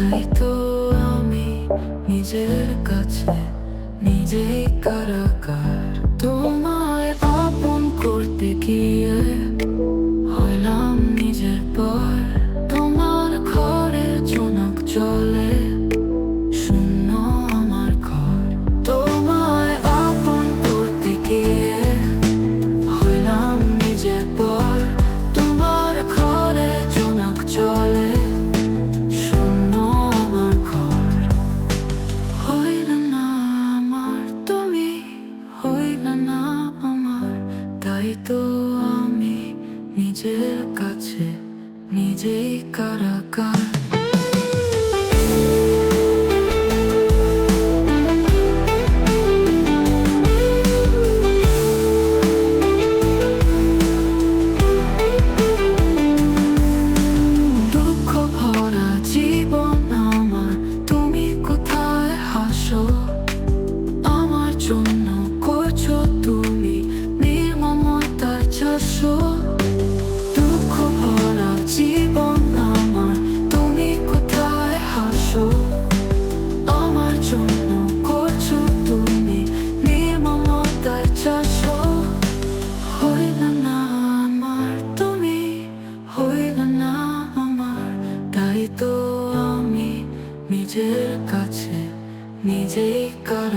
তাই তো আমি নিজের কাছে নিজেই কারাকার তোমায় আপন করতে গিয়ে তাই তো আমি নিজের কাছে নিজেই কারাগার। তো আমি নিজের কাছে নিজেই কার